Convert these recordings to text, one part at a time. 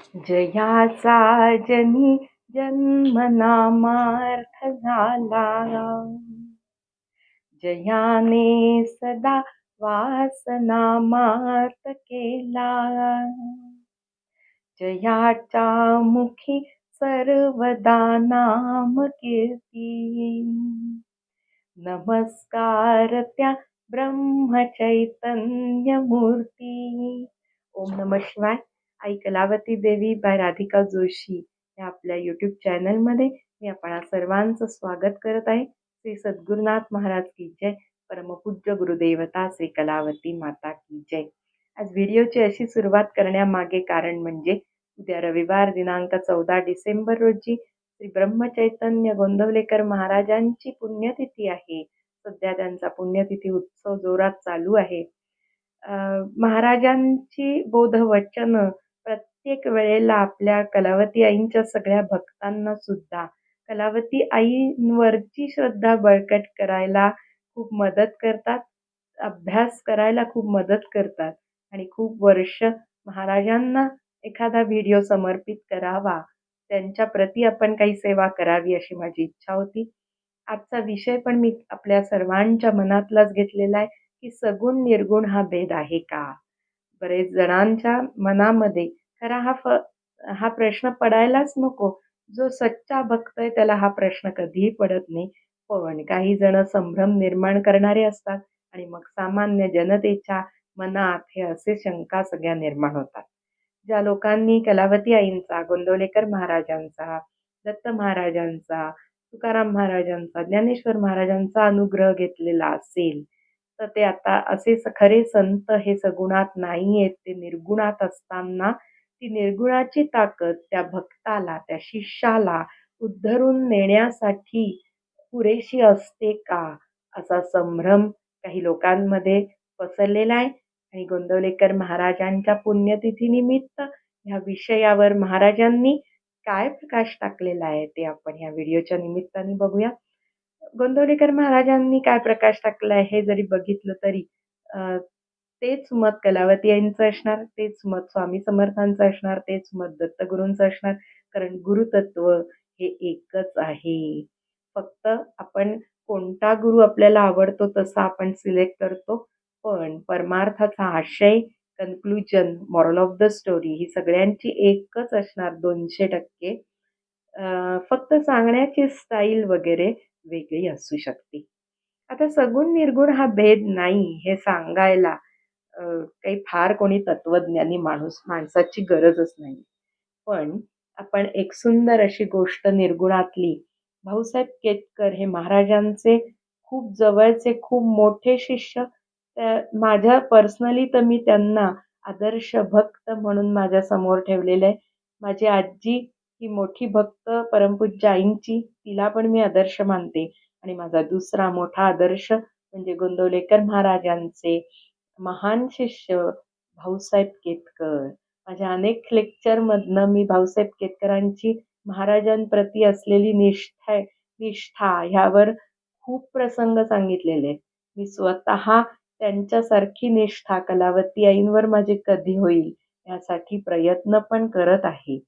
जयाचा जनी जन्मनामार्थ झाला जयाने सदा वासनामार्थ केला. जयाच्या मुखी सर्वदा नाम कीर्ती. नमस्कार त्या ब्रह्मचैतन्य मूर्ती ओम नम शिवाय. आई कलावती देवी बाय राधिका जोशी या आपल्या यूट्यूब चॅनलमध्ये मी आपण सर्वांचं स्वागत करत आहे. श्री सद्गुरुनाथ महाराज की जय. परमपूज्य गुरुदेवता श्री कलावती माता की जय. आज व्हिडिओची अशी सुरुवात करण्यामागे कारण म्हणजे उद्या रविवार दिनांक चौदा डिसेंबर रोजी श्री ब्रह्मचैतन्य गोंदवलेकर महाराजांची पुण्यतिथी आहे. सध्या त्यांचा पुण्यतिथी उत्सव जोरात चालू आहे. महाराजांची बोधवचन प्रत्येक वेळेला आपल्या कलावती आईंच्या सगळ्या भक्तांना सुद्धा कलावती आईंवरची श्रद्धा बळकट करायला खूप मदत करतात अभ्यास करायला खूप मदत करतात आणि खूप वर्ष महाराजांना एखादा व्हिडिओ समर्पित करावा त्यांच्या प्रती आपण काही सेवा करावी अशी माझी इच्छा होती. आजचा विषय पण मी आपल्या सर्वांच्या मनातलाच घेतलेला आहे की सगुण निर्गुण हा भेद आहे का? बरेच जणांच्या मनामध्ये खरा हा फ हा प्रश्न पडायलाच नको. जो सच्चा भक्त आहे त्याला हा प्रश्न कधीही पडत नाही. हो, पण काही जण संभ्रम निर्माण करणारे असतात आणि मग सामान्य जनतेच्या मनात हे असे शंका सगळ्या निर्माण होतात. ज्या लोकांनी कलावती आईंचा गोंदवलेकर महाराजांचा दत्त महाराजांचा तुकाराम महाराजांचा ज्ञानेश्वर महाराजांचा अनुग्रह घेतलेला असेल तर ते आता असे खरे संत हे सगुणात नाही आहेत ते निर्गुणात असताना ती निर्गुणाची ताकद त्या भक्ताला त्या शिष्याला उद्धरून नेण्यासाठी पुरेशी असते का? असा संभ्रम काही लोकांमध्ये पसरलेला आहे. आणि गोंदवलेकर महाराजांच्या पुण्यतिथीनिमित्त ह्या विषयावर महाराजांनी काय प्रकाश टाकलेला आहे ते आपण ह्या व्हिडिओच्या निमित्ताने बघूया. गोंदवलेकर महाराजांनी काय प्रकाश टाकला आहे हे जरी बघितलं तरी तेच मत कलावती यांचं असणार तेच मत स्वामी समर्थांचं असणार तेच मत दत्तगुरूंचं असणार. कारण गुरुतत्व हे एकच आहे. फक्त आपण कोणता गुरु आपल्याला आवडतो तसा आपण सिलेक्ट करतो. पण परमार्थाचा आशय conclusion moral of the story ही सगळ्यांची एकच असणार दोनशे टक्के. फक्त सांगण्याची स्टाईल वगैरे वेगळी असू शकते. आता सगुण निर्गुण हा भेद नाही हे सांगायला काही फार कोणी तत्वज्ञानी माणूस माणसाची गरजच नाही. पण आपण एक सुंदर अशी गोष्ट निर्गुणातली. भाऊसाहेब केतकर हे महाराजांचे खूप जवळचे खूप मोठे शिष्य. माझ्या पर्सनली तर मी त्यांना आदर्श भक्त म्हणून माझ्यासमोर ठेवलेलं आहे. माझी आजी ही मोठी भक्त परमपूज्य आईंची तिला पण मी आदर्श मानते. आणि माझा दुसरा मोठा आदर्श म्हणजे गोंदवलेकर महाराजांचे. महान शिष्य भाऊसाहेब केतकर. माझ्या अनेक लेक्चरमधनं मी भाऊसाहेब केतकरांची महाराजांप्रती असलेली निष्ठा निष्ठा ह्यावर खूप प्रसंग सांगितलेले. मी स्वतः त्यांच्यासारखी निष्ठा कलावती आईंवर माझी कधी होईल यासाठी प्रयत्न पण करत आहे.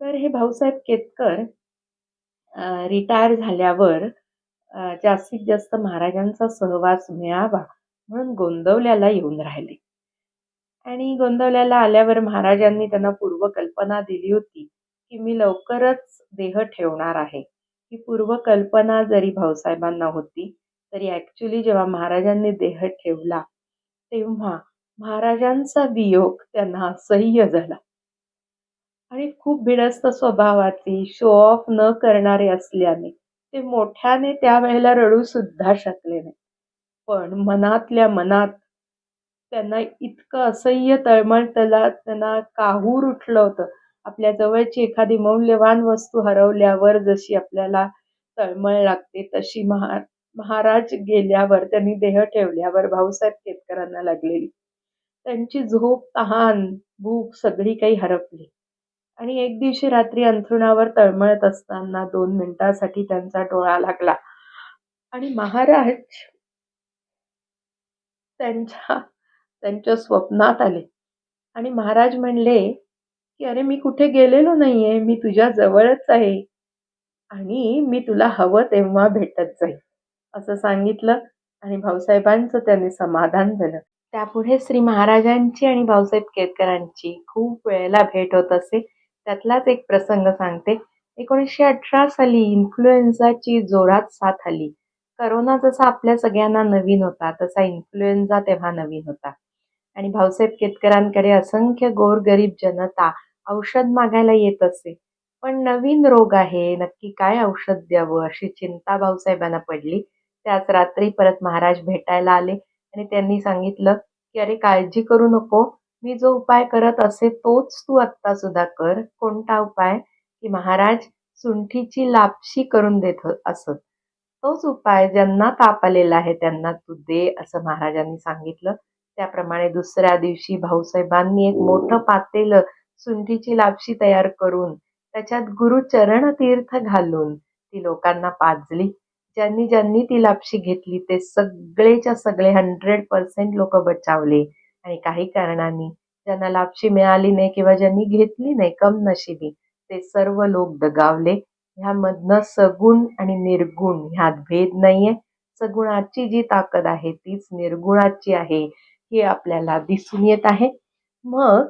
तर हे भाऊसाहेब केतकर रिटायर झाल्यावर जास्तीत जास्त महाराजांचा सहवास मिळावा म्हणून गोंदवल्याला येऊन राहिले. आणि गोंदवल्याला आल्यावर महाराजांनी त्यांना पूर्वकल्पना दिली होती की मी लवकरच देह ठेवणार आहे. ही पूर्वकल्पना जरी भाऊसाहेबांना होती तरी ॲक्च्युली जेव्हा महाराजांनी देह ठेवला तेव्हा महाराजांचा वियोग त्यांना असह्य झाला. आणि खूप भिडस्त स्वभावाचे शो ऑफ न करणारे असल्याने ते मोठ्याने त्यावेळेला रडू सुद्धा शकले नाही. पण मनातल्या मनात त्यांना इतकं असह्य तळमळ त्याला त्यांना काहूर उठलं होतं. आपल्या जवळची एखादी मौल्यवान वस्तू हरवल्यावर जशी आपल्याला तळमळ लागते तशी महा महाराज गेल्यावर त्यांनी देह ठेवल्यावर भाऊसाहेब केतकरांना लागलेली. त्यांची झोप तहान भूक सगळी काही हरपली. आणि एक दिवशी रात्री अंथरुणावर तळमळत असताना दोन मिनिटासाठी त्यांचा डोळा लागला. आणि महाराज त्यांच्या त्यांच्या स्वप्नात आले आणि महाराज म्हणले की "अरे, मी कुठे गेलेलो नाहीये. मी तुझ्या जवळच आहे आणि मी तुला हवं तेव्हा भेटत जाईल असं सांगितलं आणि भाऊसाहेबांचं त्याने समाधान झालं. त्यापुढे श्री महाराजांची आणि भाऊसाहेब केतकरांची खूप वेळेला भेट होत असे. त्यातलाच एक प्रसंग सांगते. 1918 साली इन्फ्लुएन्झाची जोरात साथ आली. करोना जसा आपल्या सगळ्यांना नवीन होता, तसा इन्फ्लुएन्झा तेव्हा नवीन होता आणि भाऊसाहेब केतकरांकडे असंख्य गोरगरीब जनता औषध मागायला येत असे. पण नवीन रोग आहे, नक्की काय औषध द्यावं अशी चिंता भाऊसाहेबांना पडली. त्याच रात्री परत महाराज भेटायला आले आणि त्यांनी सांगितलं, की "अरे, काळजी करू नको. मी जो उपाय करत असे तोच तू आत्ता सुद्धा कर." कोणता उपाय? की महाराज सुंठीची लापशी करून देत असत. तोच उपाय ज्यांना ताप आलेला आहे त्यांना तू दे असं महाराजांनी सांगितलं. त्याप्रमाणे दुसऱ्या दिवशी भाऊसाहेबांनी एक मोठं पातेलं सुंठीची लापशी तयार करून त्याच्यात गुरुचरण तीर्थ घालून ती लोकांना पाजली. ज्यांनी ज्यांनी ती लापशी घेतली ते सगळेच्या सगळे हंड्रेड पर्सेंट लोक बचावले आणि काही कारणांनी ज्यांना लापशी मिळाली नाही किंवा ज्यांनी घेतली नाही कमनशिबी ते सर्व लोक दगावले. ह्यामधनं सगुण आणि निर्गुण ह्यात भेद नाहीये. सगुणाची जी ताकद आहे तीच निर्गुणाची आहे हे आपल्याला दिसून येत आहे. मग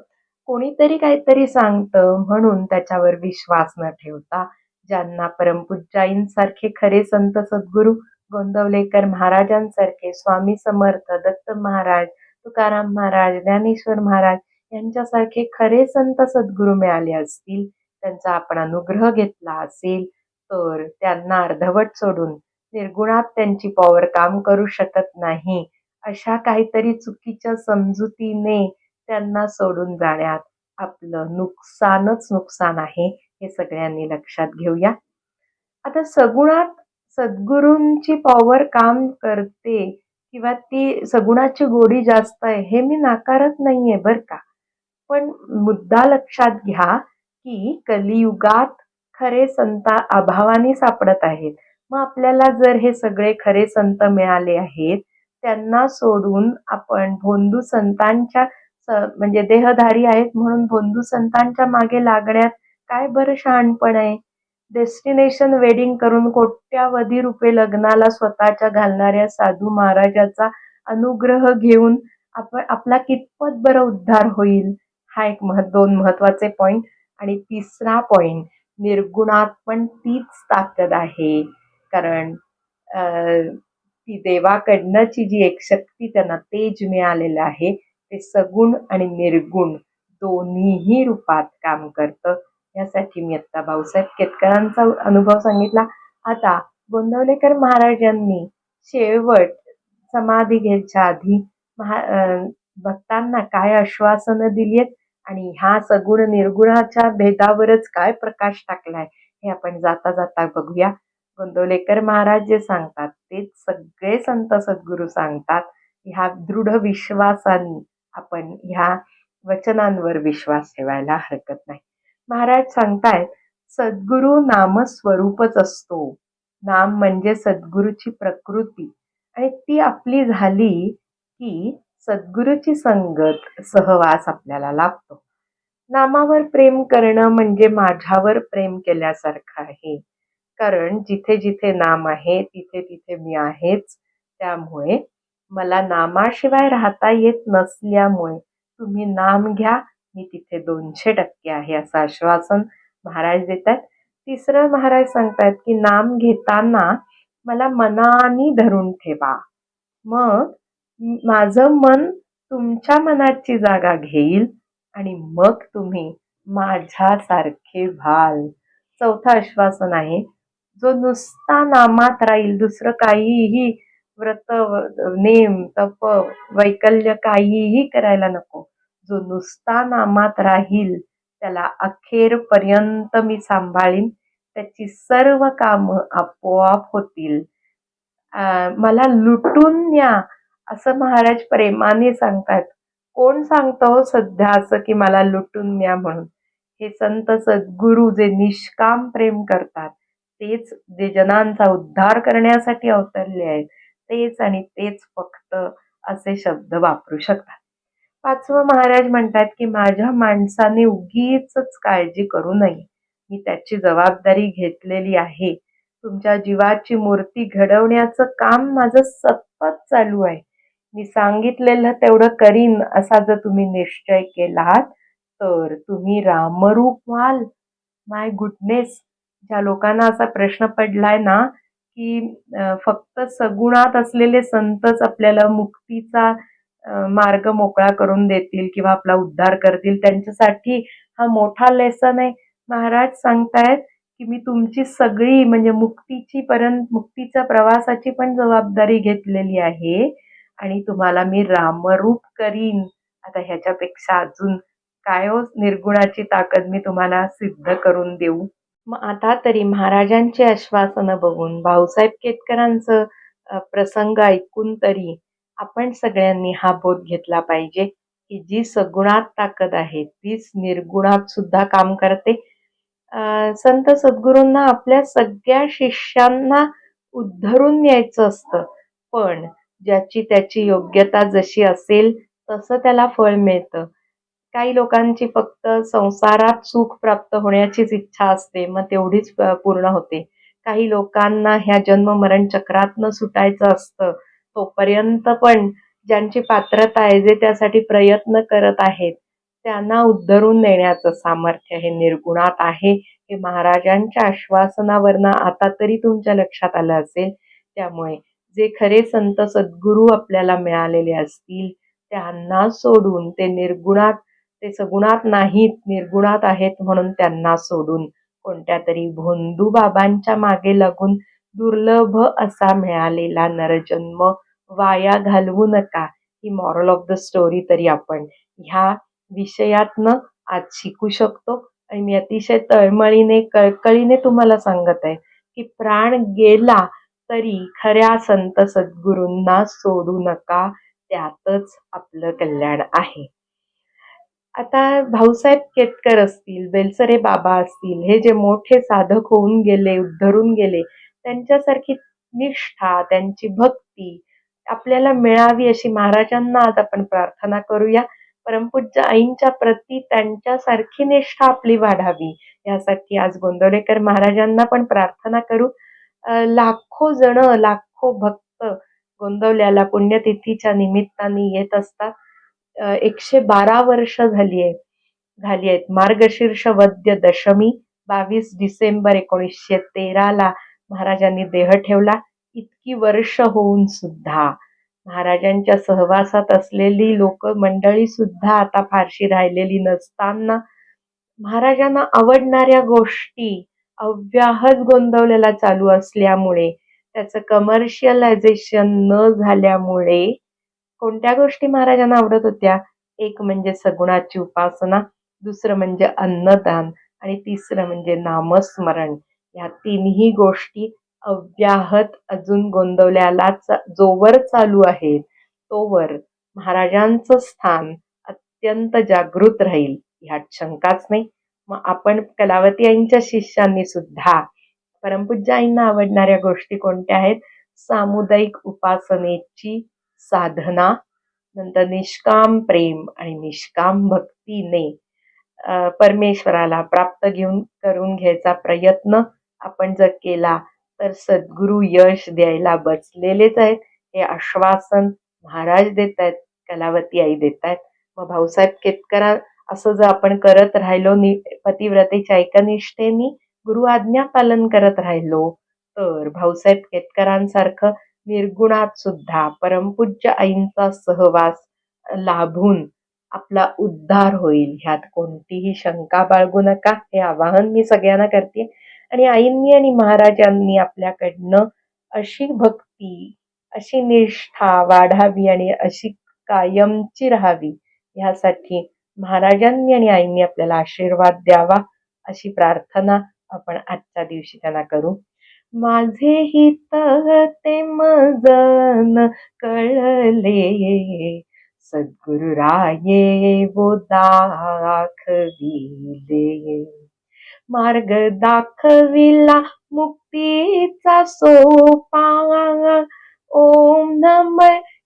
कोणीतरी काहीतरी सांगतं म्हणून त्याच्यावर विश्वास न ठेवता ज्यांना परमपूज्याईंसारखे खरे संत सद्गुरू गोंदवलेकर महाराजांसारखे स्वामी समर्थ दत्त महाराज तुकाराम महाराज ज्ञानेश्वर महाराज यांच्यासारखे खरे संत सद्गुरू मिळाले असतील त्यांचा आपण अनुग्रह घेतला असेल तर त्यांना अर्धवट सोडून निर्गुणात त्यांची पॉवर काम करू शकत नाही. अशा काहीतरी चुकीच्या समजुतीने त्यांना सोडून जाण्यात आपलं नुकसानच नुकसान आहे हे सगळ्यांनी लक्षात घेऊया. आता सगुणात सद्गुरूंची पॉवर काम करते किंवा ती सगुणाची गोडी जास्त आहे हे मी नाकारत नाहीये बरं का. पण मुद्दा लक्षात घ्या की कलियुगात खरे संत अभावाने सापडत आहेत. मग आपल्याला जर हे सगळे खरे संत मिळाले आहेत त्यांना सोडून आपण भोंदू संतांच्या म्हणजे देहधारी आहेत म्हणून भोंदू संतांच्या मागे लागण्यात काय बरं शहाणपण आहे? डेस्टिनेशन वेडिंग करून कोट्यावधी रुपये लग्नाला स्वतःच्या घालणाऱ्या साधू महाराजाचा अनुग्रह घेऊन आपण आपला कितपत बरं उद्धार होईल? हा एक मह दोन महत्त्वाचे पॉईंट आणि तिसरा पॉईंट निर्गुणात पण तीच ताकद आहे. कारण ती देवाकडनंची जी एक शक्ती त्यांना तेज मिळालेलं आहे ते सगुण आणि निर्गुण दोन्हीही रूपात काम करतं. यासाठी मी आत्ता भाऊसाहेब केतकरांचा अनुभव सांगितला. आता गोंदवलेकर महाराजांनी शेवट समाधी घ्यायच्या आधी महा भक्तांना काय आश्वासनं दिली आहेत आणि ह्या सगुण निर्गुणाच्या भेदावरच काय प्रकाश टाकलाय हे आपण जाता जाता बघूया. गोंदवलेकर महाराज जे सांगतात तेच सगळे संत सद्गुरू सांगतात. ह्या दृढ विश्वासाने आपण ह्या वचनांवर विश्वास ठेवायला हरकत नाही. महाराज सांगतायत सद्गुरू नामस्वरूपच असतो. नाम म्हणजे सद्गुरूची प्रकृती. आणि ती आपली झाली की सद्गुरूची संगत सहवास आपल्याला लागतो नामावर प्रेम करणं म्हणजे माझ्यावर प्रेम केल्यासारखं आहे. कारण जिथे जिथे नाम आहे तिथे तिथे मी आहेच. त्यामुळे मला नामाशिवाय राहता येत नसल्यामुळे तुम्ही नाम घ्या मी तिथे दोनशे टक्के आहे असं आश्वासन महाराज देतात. तिसरं महाराज सांगतायत की नाम घेताना मला मनाने धरून ठेवा. मग माझं मन तुमच्या मनाची जागा घेईल आणि मग तुम्ही माझ्यासारखे व्हाल. चौथं आश्वासन आहे जो नुसता नामात राहील दुसरं काहीही व्रत नेम तप वैकल्य काहीही करायला नको. जो नुसता नामात राहील त्याला अखेरपर्यंत मी सांभाळीन. त्याची सर्व कामं आपोआप होतील. मला लुटून न्या. असं महाराज प्रेमाने सांगतात कोण सांगतो सध्या असं की मला लुटून न्या म्हणून? हे संत सद्गुरू जे निष्काम प्रेम करतात तेच जे जनांचा उद्धार करण्यासाठी अवतरले आहेत. तेच आणि तेच फक्त असे शब्द वापरू शकतात. पाचवं महाराज म्हणतात की माझ्या माणसाने उगीचच काळजी करू नये. मी त्याची जबाबदारी घेतलेली आहे. तुमच्या जीवाची मूर्ती घडवण्याचं काम माझं सतत चालू आहे. मी सांगितलेलं तेवढं करीन असा जर तुम्ही निश्चय केलात तर तुम्ही रामरूप व्हाल. माय गुडनेस ज्या लोकांना असा प्रश्न पडलाय ना की फक्त सगुणात असलेले संतच आपल्याला मुक्तीचा मार्ग मोकळा करून देतील किंवा आपला उद्धार करतील त्यांच्यासाठी हा मोठा लेसन आहे. महाराज सांगतायत की मी तुमची सगळी म्हणजे मुक्तीची पर्यंत मुक्तीच्या प्रवासाची पण जबाबदारी घेतलेली आहे. आणि तुम्हाला मी रामरूप करीन. आता ह्याच्यापेक्षा अजून काय हो? निर्गुणाची ताकद मी तुम्हाला सिद्ध करून देऊ. मग आता तरी महाराजांची आश्वासनं बघून भाऊसाहेब केतकरांचं प्रसंग ऐकून तरी आपण सगळ्यांनी हा बोध घेतला पाहिजे की जी सगुणात ताकद आहे तीच निर्गुणात सुद्धा काम करते. संत सद्गुरूंना आपल्या सगळ्या शिष्यांना उद्धरून न्यायचं असतं. पण ज्याची त्याची योग्यता जशी असेल तसं त्याला फळ मिळतं. काही लोकांची फक्त संसारात सुख प्राप्त होण्याचीच इच्छा असते मग तेवढीच पूर्ण होते. काही लोकांना ह्या जन्म मरण चक्रातनं सुटायचं असतं तोपर्यंत पण ज्यांची पात्रता आहे जे त्यासाठी प्रयत्न करत आहेत त्यांना उद्धरून देण्याचं सामर्थ्य हे निर्गुणात आहे हे महाराजांच्या आश्वासनावरनं आता तरी तुमच्या लक्षात आलं असेल. त्यामुळे जे खरे संत सद्गुरू आपल्याला मिळालेले असतील त्यांना सोडून ते निर्गुणात ते सगुणात नाहीत निर्गुणात आहेत म्हणून त्यांना सोडून कोणत्या तरी भोंदू बाबांच्या मागे लागून दुर्लभ असा मिळालेला नरजन्म वाया घालवू नका. ही मॉरल ऑफ द स्टोरी तरी आपण ह्या विषयातनं आज शिकू शकतो. आणि मी अतिशय तळमळीने कळकळीने तुम्हाला सांगत आहे की प्राण गेला तरी खऱ्या संत सद्गुरूंना सोडू नका त्यातच आपलं कल्याण आहे. आता भाऊसाहेब केतकर असतील बेलसरे बाबा असतील हे जे मोठे साधक होऊन गेले उद्धरून गेले त्यांच्यासारखी निष्ठा त्यांची भक्ती आपल्याला मिळावी अशी महाराजांना आज आपण प्रार्थना करूया. परमपूज्य आईंच्या प्रती त्यांच्यासारखी निष्ठा आपली वाढावी यासाठी आज गोंदवलेकर महाराजांना पण प्रार्थना करू. लाखो जण लाखो भक्त गोंदवल्याला पुण्यतिथीच्या निमित्ताने येत असतात. एकशे बारा वर्ष झाली आहेत. झाली आहेत. मार्गशीर्ष वद्य दशमी बावीस डिसेंबर एकोणीसशे तेराला महाराजांनी देह ठेवला. इतकी वर्ष होऊन सुद्धा महाराजांच्या सहवासात असलेली लोक मंडळी सुद्धा आता फारशी राहिलेली नसताना महाराजांना आवडणाऱ्या गोष्टी अव्याहत गोंदवलेला चालू असल्यामुळे त्याचं कमर्शियलायझेशन न झाल्यामुळे कोणत्या गोष्टी महाराजांना आवडत होत्या? एक म्हणजे सगुणाची उपासना दुसरं म्हणजे अन्नदान आणि तिसरं म्हणजे नामस्मरण. या तिन्ही गोष्टी अव्याहत अजून गोंदवल्याला जोवर चालू आहेत तोवर महाराजांचं स्थान अत्यंत जागृत राहील ह्यात शंकाच नाही. मग आपण कलावती आईंच्या शिष्यांनी सुद्धा परमपूज्य आईंना आवडणाऱ्या गोष्टी कोणत्या आहेत? सामुदायिक उपासनेची साधना नंतर निष्काम प्रेम आणि निष्काम भक्तीने परमेश्वराला प्राप्त घेऊन करून घ्यायचा प्रयत्न आपण जर केला तर सद्गुरू यश द्यायला बसलेलेच आहेत. हे आश्वासन महाराज देत आहेत कलावती आई देत आहेत मग भाऊसाहेब केतकरा असं जर आपण करत राहिलो नि पतिव्रतेच्या एकनिष्ठेने गुरु आज्ञा पालन करत राहिलो तर भाऊसाहेब केतकरांसारखं निर्गुणात सुद्धा परमपूज्य आईंचा सहवास लाभून आपला उद्धार होईल ह्यात कोणतीही शंका बाळगू नका. हे आवाहन मी सगळ्यांना करते. आणि आईंनी आणि महाराजांनी आपल्याकडनं अशी भक्ती अशी निष्ठा वाढावी आणि अशी कायमची राहावी ह्यासाठी महाराजांनी आणि आईंनी आपल्याला आशीर्वाद द्यावा अशी प्रार्थना आपण आजच्या दिवशी त्यांना करू. माझे हित ते मजन कळले. सद्गुरुराये वो दाखविले मार्ग दाखविला मुक्तीचा सोपा. ओम नम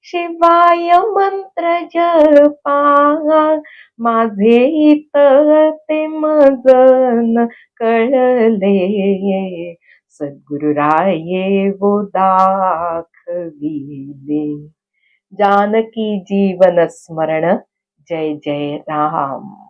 शिवाय मंत्र जपा माझे इतते मजन कळले. सद्गुरुराये वो दाखविले. जानकी जीवन स्मरण जय जय राम.